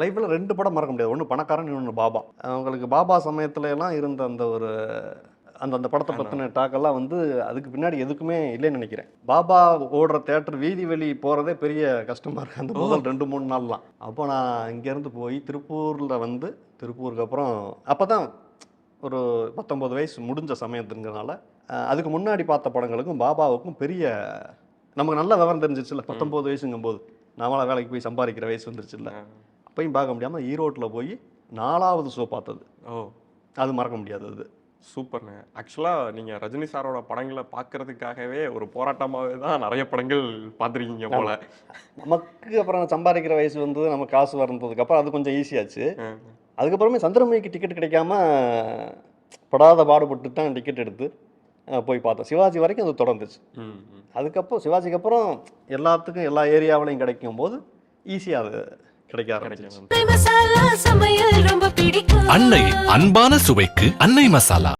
லைஃப்பில் ரெண்டு படம் மறக்க முடியாது. ஒன்று பணக்காரன் இன்னொன்று பாபா. அவங்களுக்கு பாபா சமயத்துல எல்லாம் இருந்த அந்த ஒரு அந்த அந்த படத்தை பற்றின டாக்கெல்லாம் வந்து அதுக்கு பின்னாடி எதுக்குமே இல்லைன்னு நினைக்கிறேன். பாபா ஓடுற தேட்டர் வீதி வெளி போகிறதே பெரிய கஷ்டமாக இருக்குது அந்த முதல் ரெண்டு மூணு நாள்லாம். அப்போ நான் இங்கேருந்து போய் திருப்பூரில் வந்து திருப்பூருக்கு அப்புறம் அப்போ தான் ஒரு பத்தொம்பது வயசு முடிஞ்ச சமயத்துங்கிறனால அதுக்கு முன்னாடி பார்த்த படங்களுக்கும் பாபாவுக்கும் பெரிய நமக்கு நல்ல விவரம் தெரிஞ்சிச்சுல்ல பத்தொம்பது வயசுங்கும் போது நாமளா வேலைக்கு போய் சம்பாதிக்கிற வயசு வந்துருச்சுல்ல. அப்பையும் பார்க்க முடியாமல் ஈரோட்டில் போய் நாலாவது ஷோ பார்த்தது. ஓ. அது மறக்க முடியாது அது. சூப்பர்ண்ணே ஆக்சுவலாக நீங்கள் ரஜினி சாரோட படங்களை பார்க்கறதுக்காகவே ஒரு போராட்டமாகவே தான் நிறைய படங்கள் பார்த்துருக்கீங்க போல. நமக்கு அப்புறம் சம்பாதிக்கிற வயசு வந்து நம்ம காசு வந்ததுக்கு அப்புறம் அது கொஞ்சம் ஈஸியாச்சு அதுக்கப்புறமே சந்திரமுகிக்கு டிக்கெட் கிடைக்காம படாத பாடுபட்டு தான் டிக்கெட் எடுத்து போய் பார்த்தோம் சிவாஜி வரைக்கும் அது தொடர்ந்துச்சு. அதுக்கப்புறம் சிவாஜிக்கு அப்புறம் எல்லாத்துக்கும் எல்லா ஏரியாவிலையும் கிடைக்கும் போது ஈஸியாக அது கிடைக்க ஆரம்பிச்சிச்சு அன்னை அன்பான சுவைக்கு அன்னை மசாலா.